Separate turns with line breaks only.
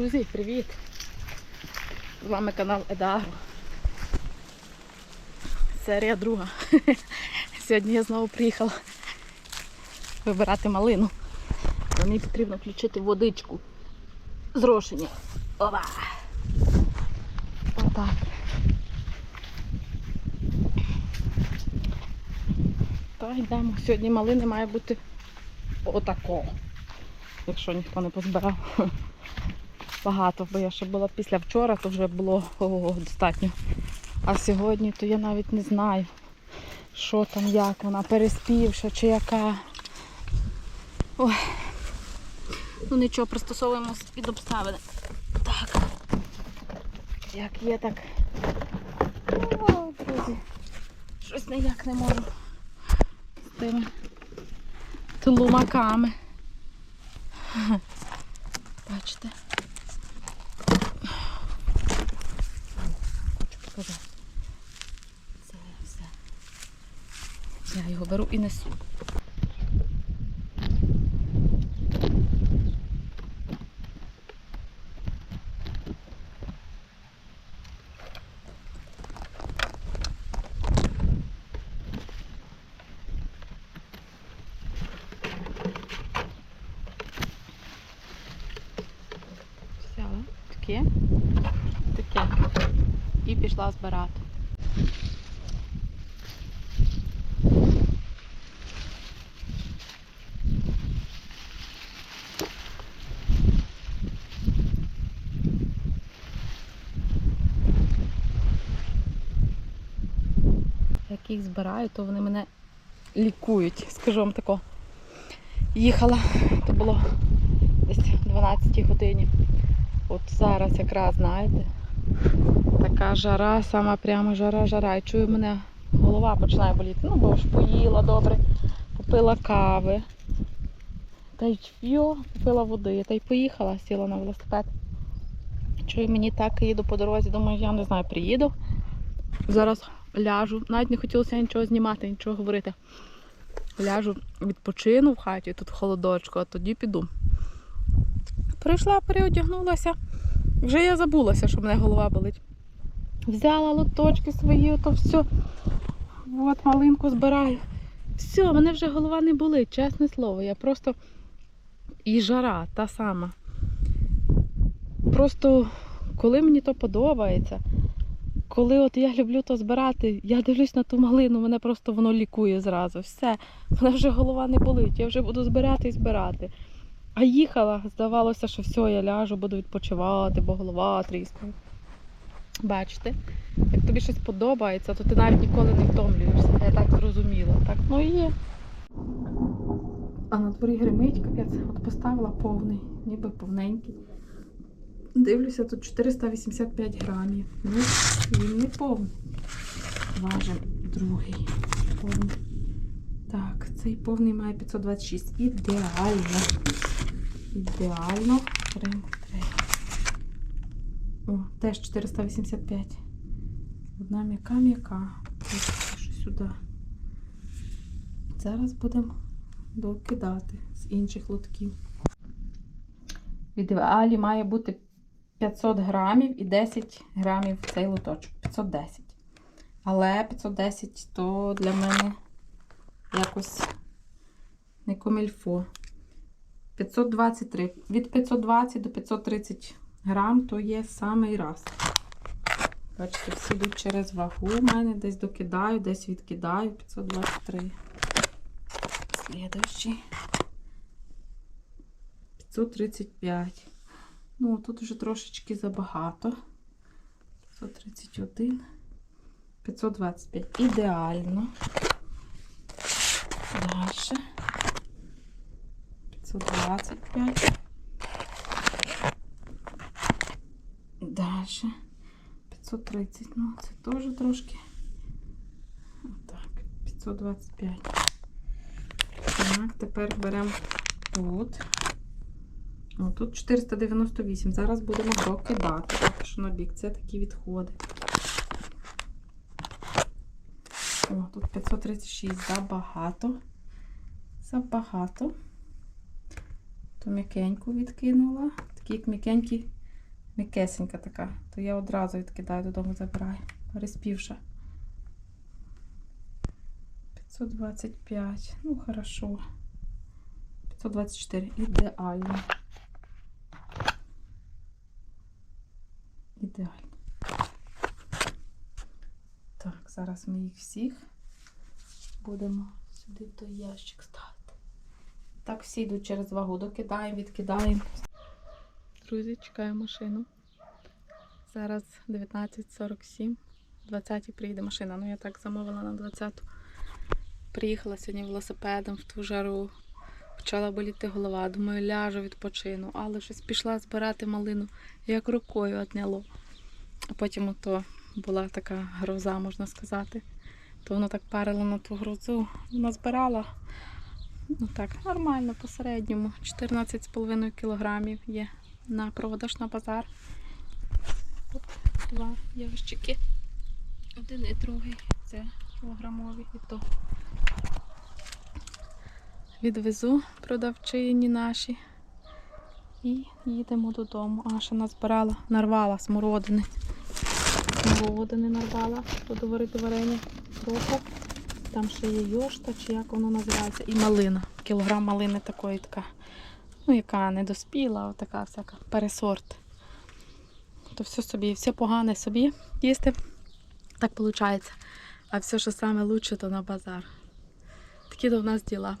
Друзі, привіт! З вами канал Едагро. Серія друга. Сьогодні я знову приїхала вибирати малину. Мені потрібно включити водичку з рошення. Опа! Отак. Та йдемо. Сьогодні малини має бути отако. Якщо ніхто не позбирав. Багато, бо я ще була після вчора, то вже було ого, достатньо. А сьогодні то я навіть не знаю, що там, як вона, переспівша чи яка. Ой. Ну нічого, пристосовуємося під обставини. Так. Як є, так. О, друзі. Щось ніяк не можу з тими тлумаками. Бачите? Показати. Це все. Я його беру і несу. Взяла таке, таке. І пішла збирати. Як їх збираю, то вони мене лікують, скажу вам тако. Їхала, то було десь 12 годині. От зараз якраз, знаєте, така жара, сама прямо жара-жара. І чую, мене голова починає боліти. Ну, бо ж поїла добре, попила кави. Та й йо, попила води, та й поїхала, сіла на велосипед. Чую, мені так їду по дорозі, думаю, я не знаю, приїду. Зараз ляжу. Навіть не хотілося нічого знімати, нічого говорити. Ляжу, відпочину в хаті, тут холодочку, а тоді піду. Прийшла, переодягнулася. Вже я забулася, що в мене голова болить. Взяла лоточки свої, то все. От малинку збираю. Все, мене вже голова не болить, чесне слово. Я просто і жара та сама. Просто коли мені то подобається, коли от я люблю то збирати, я дивлюсь на ту малину, мене просто воно лікує зразу. Все, мене вже голова не болить, я вже буду збирати і збирати. А їхала, здавалося, що все, я ляжу, буду відпочивати, бо голова тріскає. Бачите, як тобі щось подобається, то ти навіть ніколи не втомлюєшся. Я так зрозуміла. Так, ну і є. А на дворі гримить, капець, от поставила повний, ніби повненький. Дивлюся, тут 485 грамів. Ну, він не повний. Важимо другий повний. Так, цей повний має 526. Ідеально. Ідеально. Три, три. О, теж 485. Одна м'яка м'яка. Що сюди. Зараз будемо докидати з інших лотків. В ідеалі має бути 500 грамів і 10 грамів цей лоточок. 510. Але 510 то для мене якось не комільфо. 523. Від 520 до 530 грам то є самий раз. Бачите, всі йдуть через вагу. У мене десь докидаю, десь відкидаю. 523. Слідуючий. 535. Ну, тут вже трошечки забагато. 531. 525. Ідеально. Далі. 525. Далі. 530. Ну, це теж трошки. Отак. 525. Так, тепер беремо тут. О, тут 498. Зараз будемо докидати. Поки що на бік. Це такі відходи. О, тут 536 забагато. Забагато. То м'якеньку відкинула. Такі як м'якенькі м'якесенька така, то я одразу відкидаю додому забираю. Переспівша. 525. Ну, хорошо. 524. Ідеально. Ідеально. Так, зараз ми їх всіх будемо сюди в той ящик ставити. Так, всі йдуть через вагу. Докидаємо, відкидаємо. Друзі, чекаю машину. Зараз 19.47. 20 приїде машина. Ну, я так замовила на 20. Приїхала сьогодні велосипедом в ту жару. Почала боліти голова. Думаю, ляжу, відпочину. Але щось пішла збирати малину, як рукою отняло. А потім ото була така гроза, можна сказати. То воно так парило на ту грозу. Вона збирала. Ну так, нормально, по середньому. 14,5 кілограмів є на проводаш на базар. От два ящики. Один і другий. Це кілограмові і то. Відвезу продавчині наші. І їдемо додому. А, ще назбирала, нарвала смородини. Смородини нарвала, буду варити варення трохи. Там ще є йошта, чи як воно називається, і малина. Кілограм малини такої така, ну, яка не доспіла, а така всяка пересорт. То все собі, все погане собі їсти. Так виходить. А все, що саме лучше, то на базар. Такі то в нас діла.